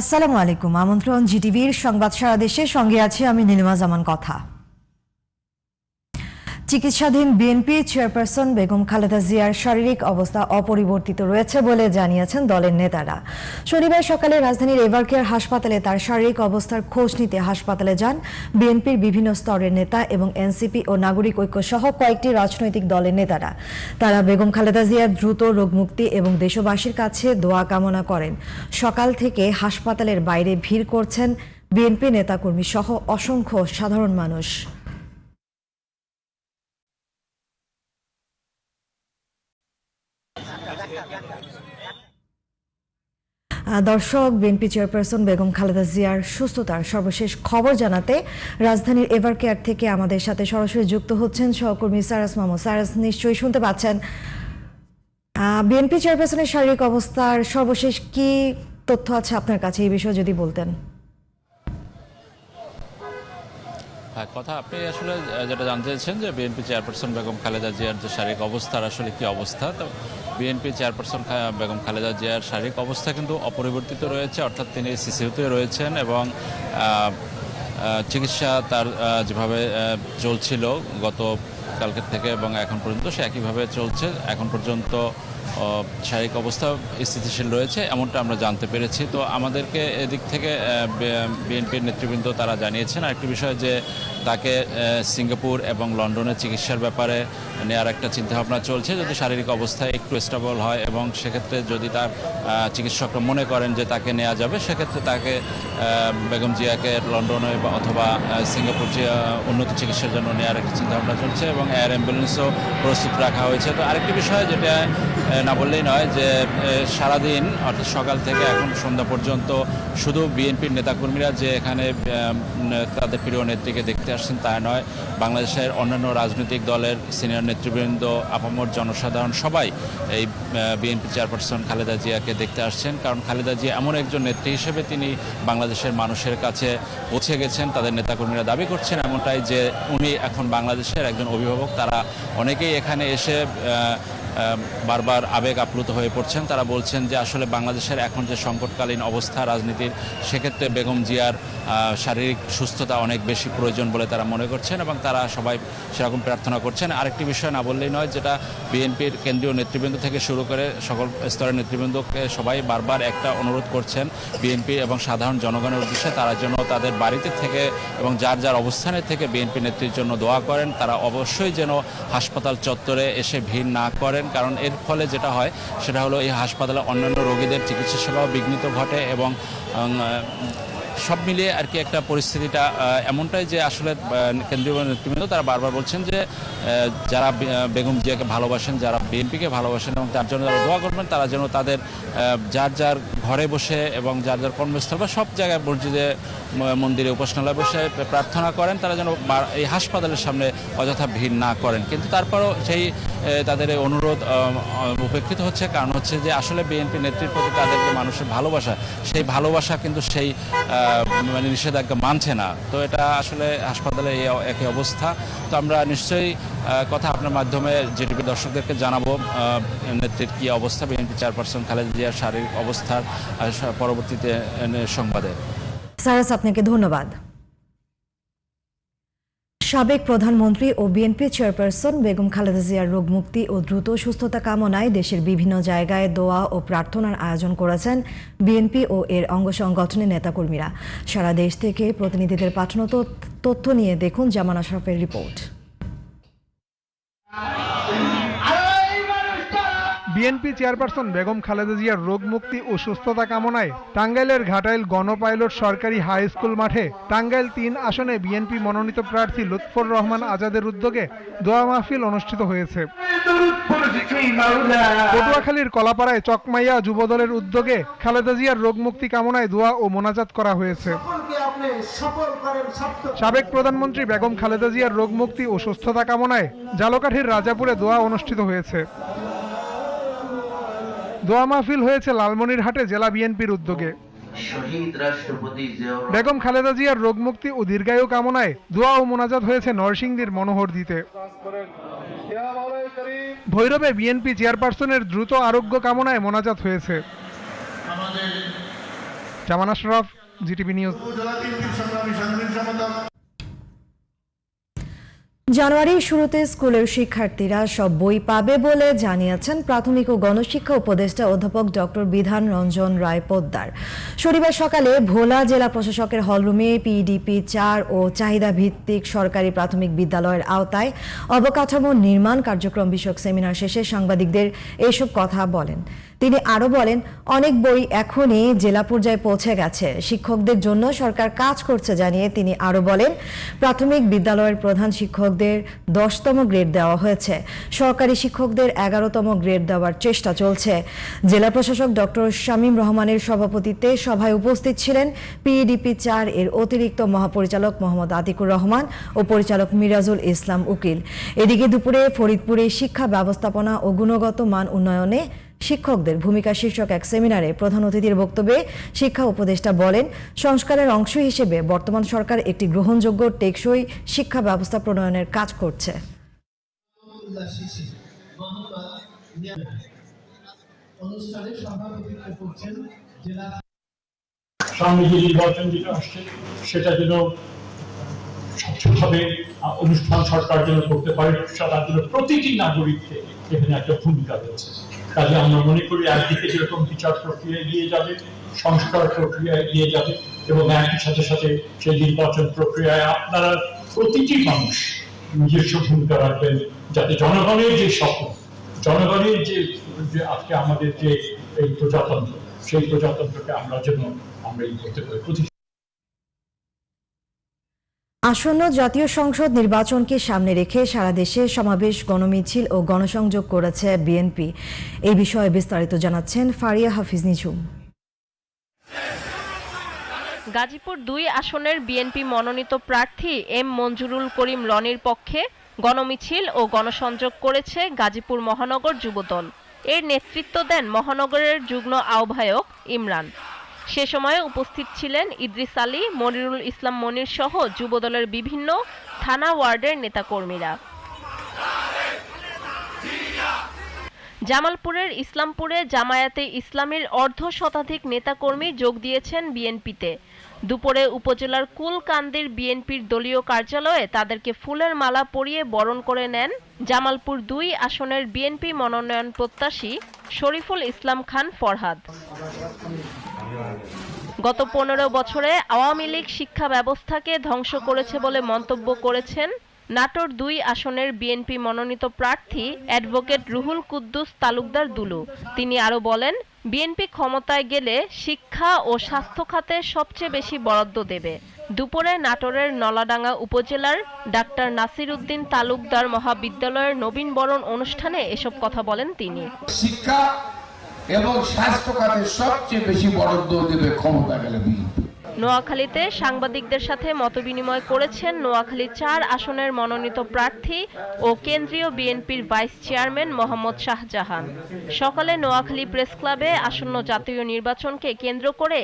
আসসালামু আলাইকুম। আমন্ত্রণ জিটিভির সংবাদ সারা দেশে সঙ্গে আছি আমি নীলিমা জামান কথা। চিকিৎসাধীন বিএনপি চেয়ারপারসন বেগম খালেদা জিয়ার শারীরিক অবস্থা অপরিবর্তিত রয়েছে বলে জানিয়েছেন দলের নেতারা। শনিবার সকালে রাজধানীর এভারকেয়ার হাসপাতালে তার শারীরিক অবস্থার খোঁজ নিতে হাসপাতালে যান বিএনপির বিভিন্ন স্তরের নেতা এবং এনসিপি ও নাগরিক ঐক্য সহ কয়েকটি রাজনৈতিক দলের নেতারা। তারা বেগম খালেদা জিয়ার দ্রুত রোগমুক্তি এবং দেশবাসীর কাছে দোয়া কামনা করেন। সকাল থেকে হাসপাতালের বাইরে ভিড় করছেন বিএনপি নেতাকর্মী সহ অসংখ্য সাধারণ মানুষ। দর্শক, বিএনপি চেয়ারপারসন বেগম খালেদা জিয়ার সুস্থতার সর্বশেষ খবর জানাতে রাজধানীর এভার কেয়ার থেকে আমাদের সাথে সরাসরি যুক্ত হচ্ছেন সহকর্মী সারাস মামু। সারাস, নিশ্চয়ই শুনতে পাচ্ছেন। বিএনপি চেয়ারপারসনের শারীরিক অবস্থার সর্বশেষ কি তথ্য আছে আপনার কাছে? এই বিষয়ে যদি বলতেন হ্যাঁ কথা, আপনি আসলে যেটা জানতে চাইছেন যে বিএনপি চেয়ারপারসন বেগম খালেদা জিয়ার যে শারীরিক অবস্থার আসলে কি অবস্থা, তো বিএনপি চেয়ারপারসন বেগম খালেদা জিয়ার শারীরিক অবস্থা কিন্তু অপরিবর্তিত রয়েছে, অর্থাৎ তিনি সিসিউতে রয়েছেন এবং চিকিৎসা তার যেভাবে চলছিল গত কালকের থেকে এবং এখন পর্যন্ত সে একইভাবে চলছে। এখন পর্যন্ত শারীরিক অবস্থা স্থিতিশীল রয়েছে, এমনটা আমরা জানতে পেরেছি। তো আমাদেরকে এদিক থেকে বিএনপির নেতৃবৃন্দ তারা জানিয়েছেন। আরেকটি বিষয় যে তাকে সিঙ্গাপুর এবং লন্ডনে চিকিৎসার ব্যাপারে নেওয়ার একটা চিন্তাভাবনা চলছে। যদি শারীরিক অবস্থা একটু স্টেবল হয় এবং সেক্ষেত্রে যদি তার চিকিৎসকরা মনে করেন যে তাকে নেওয়া যাবে, সেক্ষেত্রে তাকে বেগম জিয়াকে লন্ডনে অথবা সিঙ্গাপুর উন্নত চিকিৎসার জন্য নেওয়ার একটা চিন্তাভাবনা চলছে এবং এয়ার অ্যাম্বুলেন্সও প্রস্তুত রাখা হয়েছে। তো আরেকটি বিষয় যেটা না বললেই নয় যে সারাদিন, অর্থাৎ সকাল থেকে এখন সন্ধ্যা পর্যন্ত শুধু বিএনপির নেতাকর্মীরা যে এখানে তাদের প্রিয় নেত্রীকে দেখতে আসছেন তা নয়। বাংলাদেশের অন্যান্য রাজনৈতিক দলের সিনিয়র নেতৃবৃন্দ, আপামর জনসাধারণ সবাই এই বিএনপি চেয়ারপারসন খালেদা জিয়াকে দেখতে আসছেন। কারণ খালেদা জিয়া এমন একজন নেত্রী হিসেবে তিনি বাংলাদেশের মানুষের কাছে পৌঁছে গেছেন, তাদের নেতাকর্মীরা দাবি করছেন এমনটাই যে উনি এখন বাংলাদেশের একজন অভিভাবক। তারা অনেকেই এখানে এসে বারবার আবেগ আপ্লুত হয়ে পড়ছেন। তারা বলছেন যে আসলে বাংলাদেশের এখন যে সংকটকালীন অবস্থা, রাজনীতির, সেক্ষেত্রে বেগম জিয়ার শারীরিক সুস্থতা অনেক বেশি প্রয়োজন বলে তারা মনে করছেন এবং তারা সবাই সেরকম প্রার্থনা করছেন। আরেকটি বিষয় না বললেই নয়, যেটা বিএনপির কেন্দ্রীয় নেতৃবৃন্দ থেকে শুরু করে সকল স্তরের নেতৃবৃন্দকে সবাই বারবার একটা অনুরোধ করছেন বিএনপি এবং সাধারণ জনগণের উদ্দেশ্যে। তারা যেন তাদের বাড়িতে থেকে এবং যার যার অবস্থানে থেকে বিএনপি নেত্রীর জন্য দোয়া করেন, তারা অবশ্যই যেন হাসপাতাল চত্বরে এসে ভিড় না করেন কারণ এর ফলে যেটা হয়, সেটা হলো এই হাসপাতালে অন্যান্য রোগীদের চিকিৎসা সেবাও বিঘ্নিত ঘটে এবং সব মিলিয়ে আর কি একটা পরিস্থিতিটা এমনটাই যে আসলে কেন্দ্রীয় নেতৃবৃন্দ তারা বারবার বলছেন যে যারা বেগম জিয়াকে ভালোবাসেন, যারা বিএনপিকে ভালোবাসেন এবং তার জন্য যারা দোয়া করবেন, তারা যেন তাদের যার যার ঘরে বসে এবং যার যার কর্মস্থল বা সব জায়গায় মসজিদে মন্দিরে, উপাসনালয়ে বসে প্রার্থনা করেন, তারা যেন এই হাসপাতালের সামনে অযথা ভিড় না করেন। কিন্তু তারপরও সেই তাদের অনুরোধ উপেক্ষিত হচ্ছে, কারণ হচ্ছে যে আসলে বিএনপি নেত্রীর প্রতি তাদের যে মানুষের ভালোবাসা, সেই ভালোবাসা কিন্তু সেই মানে নিষেধাজ্ঞা মানছে না। তো এটা আসলে হাসপাতালে এই একই অবস্থা। তো আমরা নিশ্চয়ই কথা আপনার মাধ্যমে জিডিপি দর্শকদেরকে জানাব নেত্রীর কী অবস্থা, বিএনপি চেয়ারপারসন খালেদা জিয়ার শারীরিক অবস্থার পরবর্তীতে সংবাদে। সারাস, আপনাকে ধন্যবাদ। সাবেক প্রধানমন্ত্রী ও বিএনপি চেয়ারপারসন বেগম খালেদা জিয়ার রোগ মুক্তি ও দ্রুত সুস্থতা কামনায় দেশের বিভিন্ন জায়গায় দোয়া ও প্রার্থনার আয়োজন করেছেন বিএনপি ও এর অঙ্গ সংগঠনের নেতাকর্মীরা। সারা দেশ থেকে প্রতিনিধিদের পাঠানো তথ্য- নিয়ে দেখুন জামান আশরাফের রিপোর্ট। বিএনপি চেয়ারপারসন বেগম খালেদা জিয়ার রোগ মুক্তি ও সুস্থতা কামনায় টাঙ্গাইলের ঘাটাইল গণপাইলট সরকারি হাই স্কুল মাঠে টাঙ্গাইল তিন আসনে বিএনপি মনোনীত প্রার্থী লুৎফর রহমান আজাদের উদ্যোগে দোয়া মাহফিল অনুষ্ঠিত হয়েছে। পটুয়াখালীর কলাপাড়ায় চকমাইয়া যুবদলের উদ্যোগে খালেদা জিয়ার রোগ মুক্তি কামনায় দোয়া ও মোনাজাত করা হয়েছে। সাবেক প্রধানমন্ত্রী বেগম খালেদা জিয়ার রোগ মুক্তি ও সুস্থতা কামনায় জালকাঠির রাজাপুরে দোয়া অনুষ্ঠিত হয়েছে। দোয়া মাহফিল হয়েছে লালমনিরহাটে জেলা বিএনপির উদ্যোগে। শহীদ রাষ্ট্রপতি জিয়াউর বেগম খালেদা জিয়ার রোগ মুক্তি ও দীর্ঘায়ু কামনায় দোয়া ও মোনাজাত হয়েছে নরসিংদীর মনোহর দিতে। ভৈরবে বিএনপি চেয়ারপারসনের দ্রুত আরোগ্য কামনায় মোনাজাত হয়েছে। Zaman Ashraf GTV news. জানুয়ারির শুরুতে স্কুলের শিক্ষার্থীরা সব বই পাবে বলে জানিয়েছেন প্রাথমিক ও গণশিক্ষা উপদেষ্টা অধ্যাপক ডক্টর বিধান রঞ্জন রায় পোদ্দার। শনিবার সকালে ভোলা জেলা প্রশাসকের হলরুমে পিডিপি চার ও চাহিদা ভিত্তিক সরকারি প্রাথমিক বিদ্যালয়ের আওতায় অবকাঠামো নির্মাণ কার্যক্রম বিষয়ক সেমিনার শেষে সাংবাদিকদের এসব কথা বলেন। তিনি আরও বলেন, অনেক বই এখনই জেলা পর্যায়ে পৌঁছে গেছে। শিক্ষকদের জন্য সরকার কাজ করছে জানিয়ে তিনি আরও বলেন, প্রাথমিক বিদ্যালয়ের প্রধান শিক্ষকদের দশতম গ্রেড দেওয়া হয়েছে। সরকারি শিক্ষকদের এগারোতম গ্রেড দেওয়ার চেষ্টা চলছে। জেলা প্রশাসক ডক্টর শামীম রহমানের সভাপতিত্বে সভায় উপস্থিত ছিলেন পিডিপি চার এর অতিরিক্ত মহাপরিচালক মোহাম্মদ আতিকুর রহমান ও পরিচালক মিরাজুল ইসলাম উকিল। এদিকে দুপুরে ফরিদপুরে শিক্ষা ব্যবস্থাপনা ও গুণগত মান উন্নয়নে শিক্ষকদের ভূমিকা শীর্ষক এক সেমিনারে প্রধান অতিথির বক্তব্যে শিক্ষা উপদেষ্টা বলেন সংস্কারের অংশ হিসেবে বর্তমান সরকার একটি গ্রহণযোগ্য টেকসই শিক্ষা ব্যবস্থা প্রণয়নের কাজ করছে। অনুষ্ঠানে সভাপতিত্ব করছেন জেলা সামনে যে নির্বাচন যেটা আসছে সেটা যেন অনুষ্ঠান সরকার যেন করতে পারে তার জন্য প্রতিটি নাগরিককে এখানে একটা ভূমিকা রয়েছে। কাজে আমরা মনে করি একদিকে যেরকম বিচার প্রক্রিয়া এগিয়ে যাবে, সংস্কার প্রক্রিয়া এগিয়ে যাবে এবং একই সাথে সাথে সেই নির্বাচন প্রক্রিয়ায় আপনারা প্রতিটি মানুষ নিজস্ব ভূমিকা রাখবেন যাতে জনগণের যে স্বপ্ন, জনগণের যে আজকে আমাদের যে এই প্রজাতন্ত্র, সেই প্রজাতন্ত্রকে আমরা যেন আমরা এই করতে পারি আসন্ন জাতীয় সংসদ নির্বাচনকে সামনে রেখে সারা দেশে সমাবেশ, গণমিছিল ও গণসংযোগ করেছে বিএনপি। এই বিষয়ে বিস্তারিত জানাচ্ছেন ফারিয়া হাফিজ নিঝুম। গাজীপুর দুই আসনের বিএনপি মনোনীত প্রার্থী এম মঞ্জুরুল করিম রনির পক্ষে গণমিছিল ও গণসংযোগ করেছে গাজীপুর মহানগর যুবদল। এর নেতৃত্ব দেন মহানগরের যুগ্ম আহ্বায়ক ইমরান। সে সময় উপস্থিত ছিলেন ইদ্রিস আলী, মনিরুল ইসলাম মনির সহ যুবদলের বিভিন্ন থানা ওয়ার্ডের নেতাকর্মীরা। জামালপুরের ইসলামপুরে জামায়াতে ইসলামের অর্ধ শতাধিক নেতাকর্মী যোগ দিয়েছেন বিএনপিতে। দুপুরে উপজেলার কুলকান্দির বিএনপির দলীয় কার্যালয়ে তাদেরকে ফুলের মালা পরিয়ে বরণ করে নেন জামালপুর দুই আসনের বিএনপি মনোনয়ন প্রত্যাশী শরীফুল ইসলাম খান ফরহাদ। গত পনেরো বছরে আওয়ামী লীগ শিক্ষা ব্যবস্থাকে ধ্বংস করেছে বলে মন্তব্য করেছেন নাটোর দুই আসনের বিএনপি মনোনীত প্রার্থী অ্যাডভোকেট রুহুল কুদ্দুস তালুকদার দুলু। তিনি আরও বলেন, বিএনপি ক্ষমতায় গেলে শিক্ষা ও স্বাস্থ্য খাতে সবচেয়ে বেশি বরাদ্দ দেবে। দুপুরে নাটোরের নলাডাঙ্গা উপজেলার ডাক্তার নাসির উদ্দিন তালুকদার মহাবিদ্যালয়ের নবীনবরণ অনুষ্ঠানে এসব কথা বলেন তিনি। শিক্ষা এবং স্বাস্থ্য খাতে সবচেয়ে বেশি বরাদ্দ দেবে ক্ষমতা গেলে বিএনপি। নোয়াখালীতে সাংবাদিকদের সাথে মতবিনিময় করেছেন নোয়াখালী চার আসনের মনোনীত প্রার্থী ও কেন্দ্রীয় বিএনপির ভাইস চেয়ারম্যান মোহাম্মদ শাহজাহান। সকালে নোয়াখালী প্রেস ক্লাবে আসন্ন জাতীয় নির্বাচনকে কেন্দ্র করে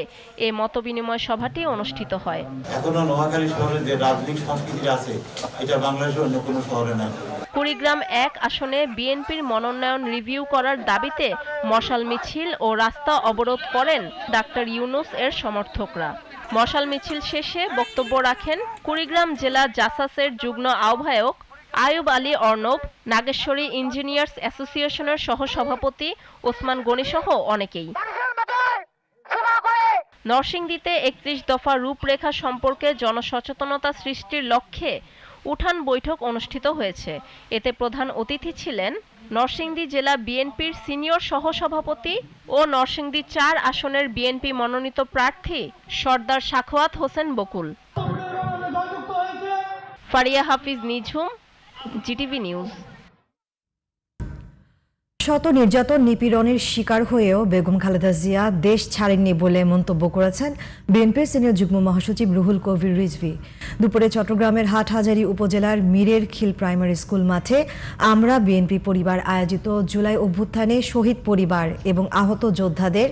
এ মতবিনিময় সভাটি অনুষ্ঠিত হয়। এখনও নোয়াখালী শহরে যে রাজনৈতিক সংস্কৃতি আছে এটা বাংলাদেশের অন্য কোনো শহরে নাই। কুড়িগ্রাম এক আসনে বিএনপির মনোনয়ন রিভিউ করার দাবিতে মশাল মিছিল ও রাস্তা অবরোধ করেন ডাক্তার ইউনুস এর সমর্থকরা। মশাল মিছিল শেষে বক্তব্য রাখেন কুড়িগ্রাম জেলা জাসাসের যুগ্ম আহ্বায়ক আয়ুব আলী অর্ণব, নাগেশ্বরী ইঞ্জিনিয়ার্স অ্যাসোসিয়েশনের সহসভাপতি ওসমান গনিসহ অনেকেই। নরসিংদীতে একত্রিশ দফা রূপরেখা সম্পর্কে জনসচেতনতা সৃষ্টির লক্ষ্যে উঠান বৈঠক অনুষ্ঠিত হয়েছে। এতে প্রধান অতিথি ছিলেন নরসিংদী জেলা বিএনপির সিনিয়র সহসভাপতি ও নরসিংদী চার আসনের বিএনপি মনোনীত প্রার্থী সর্দার সাখোয়াত হোসেন বকুল। Faria Hafiz Nijhum, GTV news. শত নির্যাতন নিপীড়নের শিকার হয়েও বেগম খালেদা জিয়া দেশ ছাড়েননি বলে মন্তব্য করেছেন বিএনপির সিনিয়র যুগ্ম মহাসচিব রুহুল কবির রিজভি। দুপুরে চট্টগ্রামের হাটহাজারী উপজেলার মীরের খিল প্রাইমারি স্কুল মাঠে আমরা বিএনপি পরিবার আয়োজিত জুলাই অভ্যুত্থানে শহীদ পরিবার এবং আহত যোদ্ধাদের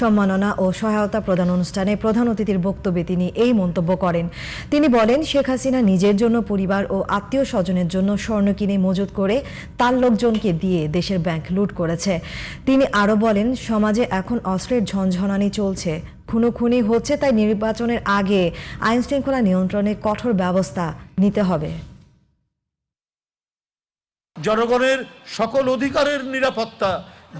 সম্মাননা ও সহায়তা প্রদান অনুষ্ঠানে প্রধান অতিথির বক্তব্যে তিনি এই মন্তব্য করেন। তিনি বলেন, শেখ হাসিনা নিজের জন্য পরিবার ও আত্মীয় স্বজনের জন্য স্বর্ণ কিনে মজুত করে তার লোকজনকে দিয়ে দেশের ব্যাংক লুট করেছে। তিনি আরও বলেন, সমাজে এখন অস্ত্রের ঝনঝনানি চলছে। খুনোখুনি হচ্ছে, তাই নির্বাচনের আগে আইন শৃঙ্খলা নিয়ন্ত্রণে কঠোর ব্যবস্থা নিতে হবে। জনগণের সকল অধিকারের নিরাপত্তা,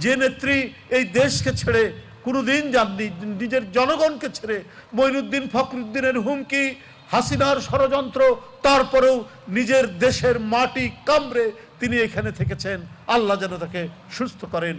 যে নেত্রী এই দেশকে ছেড়ে কোনোদিন যাননি নিজের জনগণকে ছেড়ে মঈনুদ্দিন ফখরুদ্দিনের হুমকি, হাসিনার ষড়যন্ত্র, তারপরেও নিজের দেশের মাটি কামড়ে তিনি এখানে থেকেছেন। আল্লাহ যেন তাকে সুস্থ করেন।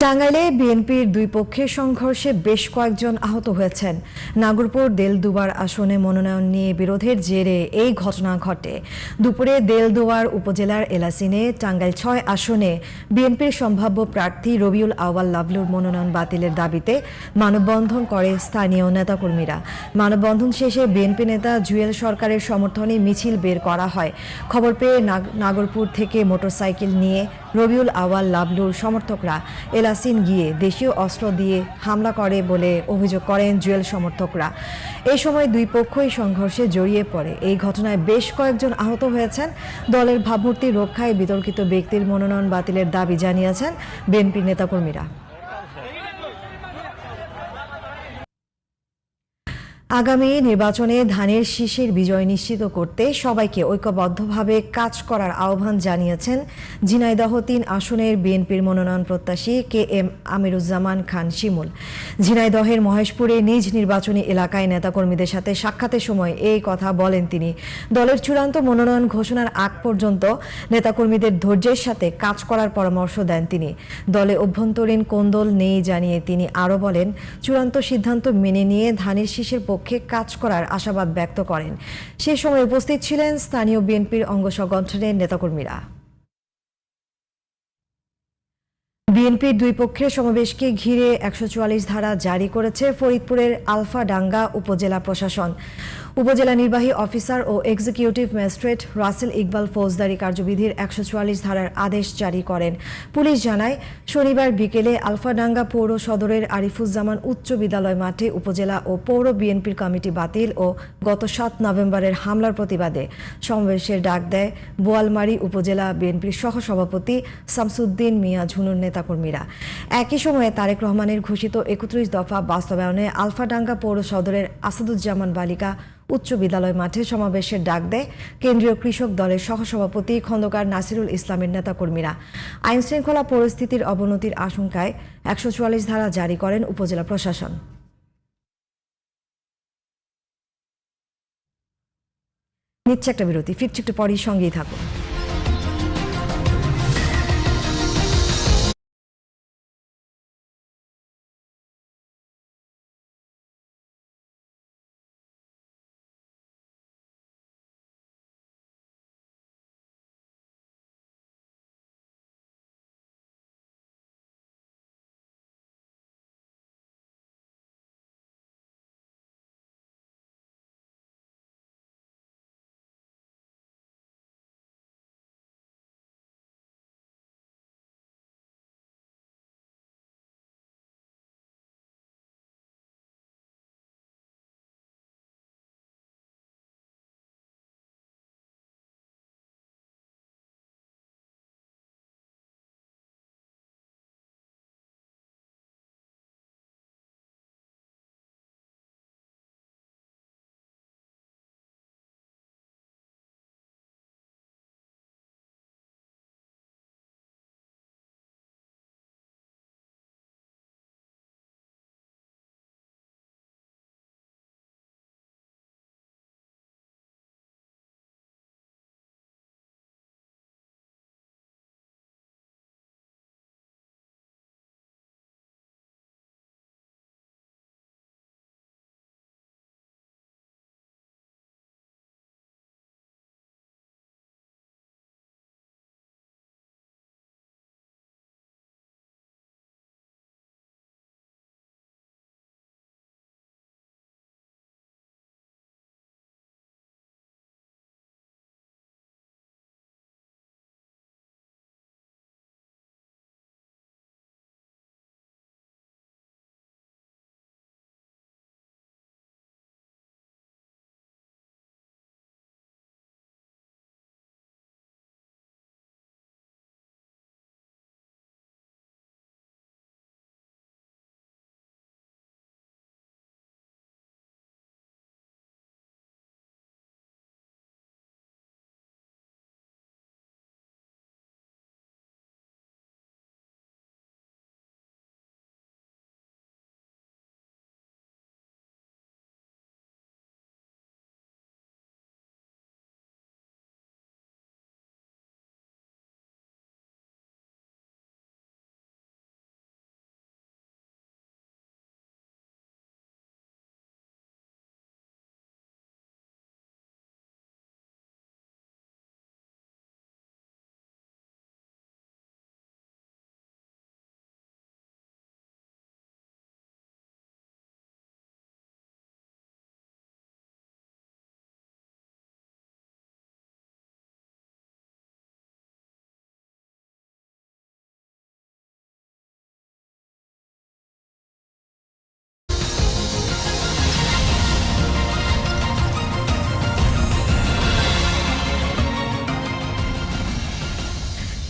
টাঙ্গাইলে বিএনপির দুই পক্ষের সংঘর্ষে বেশ কয়েকজন আহত হয়েছেন। নাগরপুর দেলদুয়ার আসনে মনোনয়ন নিয়ে বিরোধের জেরে এই ঘটনা ঘটে। দুপুরে দেলদুয়ার উপজেলার এলাসিনে টাঙ্গাইল ছয় আসনে বিএনপির সম্ভাব্য প্রার্থী রবিউল আওয়াল লাবলুর মনোনয়ন বাতিলের দাবিতে মানববন্ধন করে স্থানীয় নেতাকর্মীরা। মানববন্ধন শেষে বিএনপি নেতা জুয়েল সরকারের সমর্থনে মিছিল বের করা হয়। খবর পেয়ে নাগ- নাগরপুর থেকে মোটরসাইকেল নিয়ে রবিউল আওয়াল লাবলুর সমর্থকরা এলাসিন গিয়ে দেশীয় অস্ত্র দিয়ে হামলা করে বলে অভিযোগ করেন জুয়েল সমর্থকরা। এই সময় দুই পক্ষই সংঘর্ষে জড়িয়ে পড়ে। এই ঘটনায় বেশ কয়েকজন আহত হয়েছেন। দলের ভাবমূর্তি রক্ষায় বিতর্কিত ব্যক্তির মনোনয়ন বাতিলের দাবি জানিয়েছেন বিএনপির নেতাকর্মীরা। আগামী নির্বাচনে ধানের শীষের বিজয় নিশ্চিত করতে সবাইকে ঐক্যবদ্ধভাবে কাজ করার আহ্বান জানিয়েছেন ঝিনাইদহ তিন আসনের বিএনপির মনোনয়ন প্রত্যাশী কে এম আমিরুজ্জামান খান শিমুল। ঝিনাইদহের মহেশপুরে নিজ নির্বাচনী এলাকায় নেতাকর্মীদের সাথে সাক্ষাতের সময় এই কথা বলেন তিনি। দলের চূড়ান্ত মনোনয়ন ঘোষণার আগ পর্যন্ত নেতাকর্মীদের ধৈর্যের সাথে কাজ করার পরামর্শ দেন তিনি। দলে অভ্যন্তরীণ কোন্দল নেই জানিয়ে তিনি আরও বলেন, চূড়ান্ত সিদ্ধান্ত মেনে নিয়ে ধানের শীষের কাজ করার আশাবাদ ব্যক্ত করেন। সে সময় উপস্থিত ছিলেন স্থানীয় বিএনপির অঙ্গ সংগঠনের নেতাকর্মীরা। বিএনপির দুই পক্ষের সমাবেশকে ঘিরে একশো চুয়াল্লিশ ধারা জারি করেছে ফরিদপুরের আলফাডাঙ্গা উপজেলা প্রশাসন। উপজেলা নির্বাহী অফিসার ও এক্সিকিউটিভ ম্যাজিস্ট্রেট রাসেল ইকবাল ফৌজদারি কার্যবিধির একশো চুয়াল্লিশ ধারার আদেশ জারি করেন। পুলিশ জানায়, শনিবার বিকেলে আলফাডাঙ্গা পৌর সদরের আরিফুজ্জামান উচ্চ বিদ্যালয় মাঠে উপজেলা ও পৌর বিএনপির কমিটি বাতিল ও গত সাত নভেম্বরের হামলার প্রতিবাদে সমাবেশের ডাক দেয় বোয়ালমারী উপজেলা বিএনপির সহসভাপতি শামসুদ্দিন মিয়া ঝুনুর নেতাকর্মীরা। একই সময়ে তারেক রহমানের ঘোষিত একত্রিশ দফা বাস্তবায়নে আলফাডাঙ্গা পৌর সদরের আসাদুজ্জামান বালিকা উচ্চ বিদ্যালয় মাঠে সমাবেশের ডাক দেয় কেন্দ্রীয় কৃষক দলের সহসভাপতি খন্দকার নাসিরুল ইসলামের নেতাকর্মীরা। আইন শৃঙ্খলা পরিস্থিতির অবনতির আশঙ্কায় একশো চুয়াল্লিশ ধারা জারি করেন উপজেলা প্রশাসন। নিচ্ছে একটা বিরতি, ফিরছে একটু পরই, সঙ্গেই থাকুন।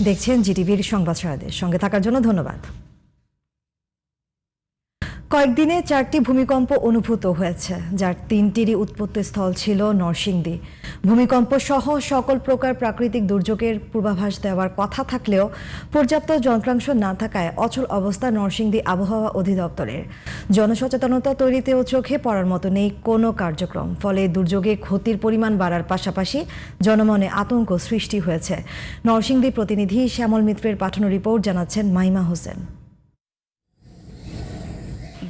দেখছেন জিটিভির সংবাদ সঙ্গে থাকার জন্য ধন্যবাদ। কয়েকদিনে চারটি ভূমিকম্প অনুভূত হয়েছে, যার তিনটিরই উৎপত্তি স্থল ছিল নরসিংদী। ভূমিকম্প সহ সকল প্রকার প্রাকৃতিক দুর্যোগের পূর্বাভাস দেওয়ার কথা থাকলেও পর্যাপ্ত যন্ত্রাংশ না থাকায় অচল অবস্থা নরসিংদী আবহাওয়া অধিদপ্তরের। জনসচেতনতা তৈরিতেও চোখে পড়ার মতো নেই কোনো কার্যক্রম, ফলে দুর্যোগে ক্ষতির পরিমাণ বাড়ার পাশাপাশি জনমনে আতঙ্ক সৃষ্টি হয়েছে। নরসিংদী প্রতিনিধি শ্যামল মিত্রের পাঠানো রিপোর্ট জানাচ্ছেন মাইমা হোসেন।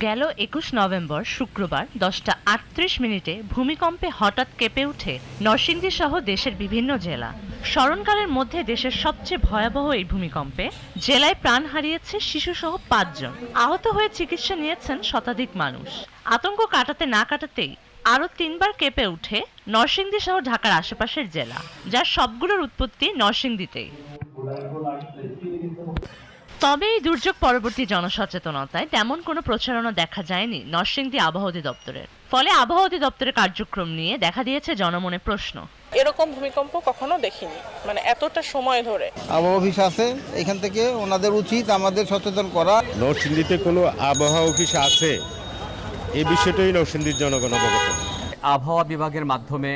গেল একুশ নভেম্বর, শুক্রবার, দশটা আটত্রিশ মিনিটে ভূমিকম্পে হঠাৎ কেঁপে উঠে নরসিংদী সহ দেশের বিভিন্ন জেলা। স্মরণকালের মধ্যে দেশের সবচেয়ে ভয়াবহ এই ভূমিকম্পে জেলায় প্রাণ হারিয়েছে শিশুসহ পাঁচজন। আহত হয়ে চিকিৎসা নিয়েছেন শতাধিক মানুষ। আতঙ্ক কাটাতে না কাটাতেই আরও তিনবার কেঁপে উঠে নরসিংদী সহ ঢাকার আশেপাশের জেলা, যার সবগুলোর উৎপত্তি নরসিংদীতেই। তবে এই দুর্যোগ পরবর্তী জনসচেতনতায় তেমন কোনো প্রচারণা দেখা যায়নি নরসিংদী আবহাওয়া অধিদপ্তরের। ফলে আবহাওয়া অধিদপ্তরের কার্যক্রম নিয়ে দেখা দিয়েছে জনমনে প্রশ্ন। এরকম ভূমিকম্প কখনো দেখিনি মানে এতটা সময় ধরে। আবহাওয়া অফিস আছে এখান থেকে ওনাদের উচিত আমাদের সচেতন করা। নরসিংদীতে কোনো আবহাওয়া অফিস আছে? এই বিষয়টাই নরসিংদীর জনগণ অবগত। আবহাওয়া বিভাগের মাধ্যমে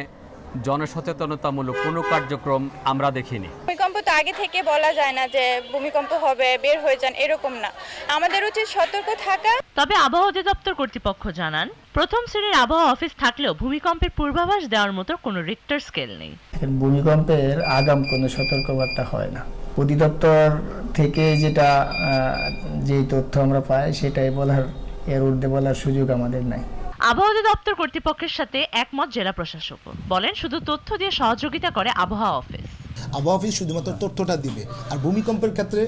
জনসচেতনতামূলক কোনো কার্যক্রম আমরা দেখিনি। আগে থেকে বলা যায় না যে ভূমিকম্প হবে বের হয়ে যান এরকম না। আমাদের উচিত সতর্ক থাকা। তবে আবহাওয়া অধিদপ্তর কর্তৃপক্ষ জানান প্রথম শ্রেণির আবহাওয়া অফিস থাকলেও ভূমিকম্পের পূর্বাভাস দেওয়ার মতো কোনো রিক্টার স্কেল নেই। ভূমিকম্পের আগাম কোনো সতর্কবার্তা হয় না। অধিদপ্তর থেকে যেটা যে তথ্য আমরা পাই সেটাই বলার এর ঊর্ধ্বে বলার সুযোগ আমাদের নাই। আবহাওয়া অধিদপ্তর কর্তৃপক্ষের সাথে একমত জেলা প্রশাসক। বলেন শুধু তথ্য দিয়ে সহযোগিতা করে আবহাওয়া অফিস। আবহাওয়া অফিস শুধুমাত্র তথ্যটা দিবে। আর ভূমিকম্পের ক্ষেত্রে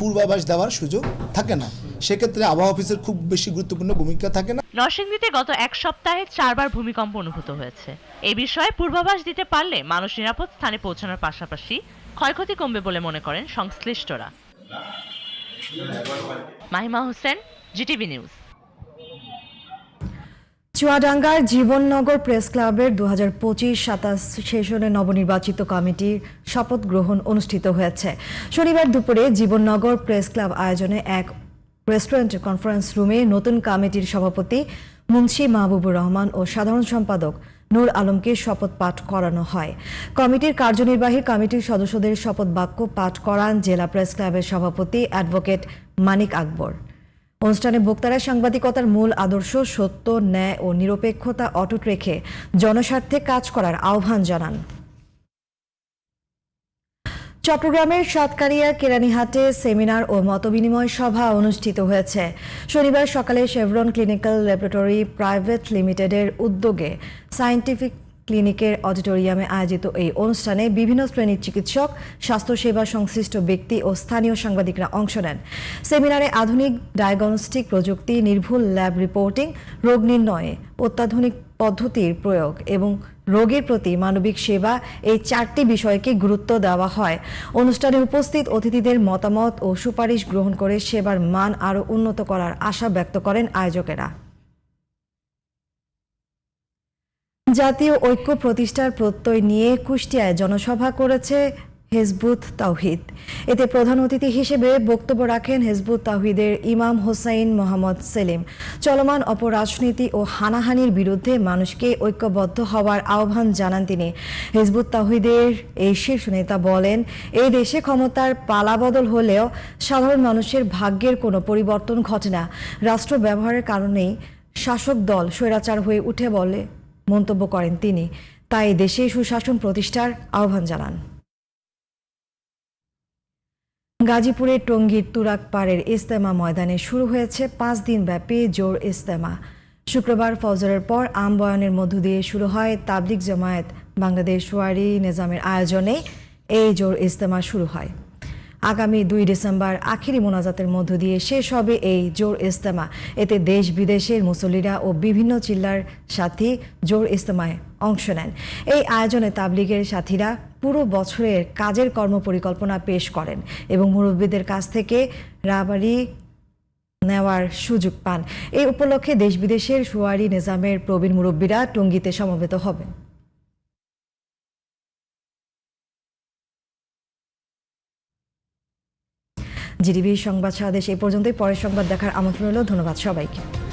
পূর্বাভাস দেওয়ার সুযোগ থাকে না। সেক্ষেত্রে আবহাওয়া অফিসের খুব বেশি গুরুত্বপূর্ণ ভূমিকা থাকে না। নরসিংদীতে গত এক সপ্তাহে চারবার ভূমিকম্প অনুভূত হয়েছে। এ বিষয়ে পূর্বাভাস দিতে পারলে মানুষ নিরাপদ স্থানে পৌঁছানোর পাশাপাশি ক্ষয়ক্ষতি কমবে বলে মনে করেন সংশ্লিষ্টরা। Mahima Hossain, GTV news. চুয়াডাঙ্গার জীবননগর প্রেস ক্লাবের দু হাজার পঁচিশ সাতাশ সেশনে নবনির্বাচিত কমিটির শপথ গ্রহণ অনুষ্ঠিত হয়েছে। শনিবার দুপুরে জীবননগর প্রেস ক্লাব আয়োজনে এক রেস্টুরেন্ট কনফারেন্স রুমে নতুন কমিটির সভাপতি মুন্সি মাহবুবুর রহমান ও সাধারণ সম্পাদক নূর আলমকে শপথ পাঠ করানো হয়। কমিটির কার্যনির্বাহী কমিটির সদস্যদের শপথ বাক্য পাঠ করান জেলা প্রেস ক্লাবের সভাপতি অ্যাডভোকেট মানিক আকবর। অনুষ্ঠানে বক্তারা সাংবাদিকতার মূল আদর্শ, সত্য, ন্যায় ও নিরপেক্ষতা অটুট রেখে জনস্বার্থে কাজ করার আহ্বান জানান। চট্টগ্রামের সাতকারিয়া কেরানীহাটে সেমিনার ও মতবিনিময় সভা অনুষ্ঠিত হয়েছে। শনিবার সকালে শেভরন ক্লিনিক্যাল ল্যাবরেটরি প্রাইভেট লিমিটেডের উদ্যোগে সায়েন্টিফিক ক্লিনিকের অডিটোরিয়ামে আয়োজিত এই অনুষ্ঠানে বিভিন্ন শ্রেণির চিকিৎসক, স্বাস্থ্যসেবা সংশ্লিষ্ট ব্যক্তি ও স্থানীয় সাংবাদিকরা অংশ নেন। সেমিনারে আধুনিক ডায়াগনস্টিক প্রযুক্তি, নির্ভুল ল্যাব রিপোর্টিং, রোগ নির্ণয়ে, অত্যাধুনিক পদ্ধতির প্রয়োগ এবং রোগের প্রতি মানবিক সেবা এই চারটি বিষয়কে গুরুত্ব দেওয়া হয়। অনুষ্ঠানে উপস্থিত অতিথিদের মতামত ও সুপারিশ গ্রহণ করে সেবার মান আরও উন্নত করার আশা ব্যক্ত করেন আয়োজকেরা। জাতীয় ঐক্য প্রতিষ্ঠার প্রত্যয় নিয়ে কুষ্টিয়ায় জনসভা করেছে হেজবুত তাওহিদ। এতে প্রধান অতিথি হিসেবে বক্তব্য রাখেন হেজবুত তাওহিদের ইমাম হোসাইন মোহাম্মদ সেলিম। চলমান অপরাজনীতি ও হানাহানির বিরুদ্ধে মানুষকে ঐক্যবদ্ধ হওয়ার আহ্বান জানান তিনি। হেজবুত তাওহিদের এই শীর্ষ নেতা বলেন, এই দেশে ক্ষমতার পালাবদল হলেও সাধারণ মানুষের ভাগ্যের কোনো পরিবর্তন ঘটে না। রাষ্ট্র ব্যবহারের কারণেই শাসক দল স্বৈরাচার হয়ে উঠে বলে মন্তব্য করেন তিনি। তাই দেশে সুশাসন প্রতিষ্ঠার আহ্বান জানান। গাজীপুরের টঙ্গীর তুরাক পাড়ের ইস্তেমা ময়দানে শুরু হয়েছে পাঁচ দিন ব্যাপী জোর ইস্তেমা শুক্রবার ফজরের পর আম বয়ানের মধ্য দিয়ে শুরু হয় তাবলিক জামায়াত বাংলাদেশ ওয়ারি নিজামের আয়োজনে এই জোর ইস্তেমা শুরু হয়। আগামী দুই ডিসেম্বর আখিরি মোনাজাতের মধ্য দিয়ে শেষ হবে এই জোর ইস্তেমা এতে দেশ বিদেশের মুসল্লিরা ও বিভিন্ন চিল্লার সাথী জোর ইস্তেমায় অংশ নেন। এই আয়োজনে তাবলিগের সাথীরা পুরো বছরের কাজের কর্মপরিকল্পনা পেশ করেন এবং মুরব্বীদের কাছ থেকে রাবারি নেওয়ার সুযোগ পান। এই উপলক্ষে দেশ বিদেশের সুয়ারি নিজামের প্রবীণ মুরব্বীরা টঙ্গীতে সমবেত হবেন। জিডিবি সংবাদ সাদেশ এই পর্যন্তই। পরের সংবাদ দেখার আমন্ত্রণ রইল। ধন্যবাদ সবাইকে।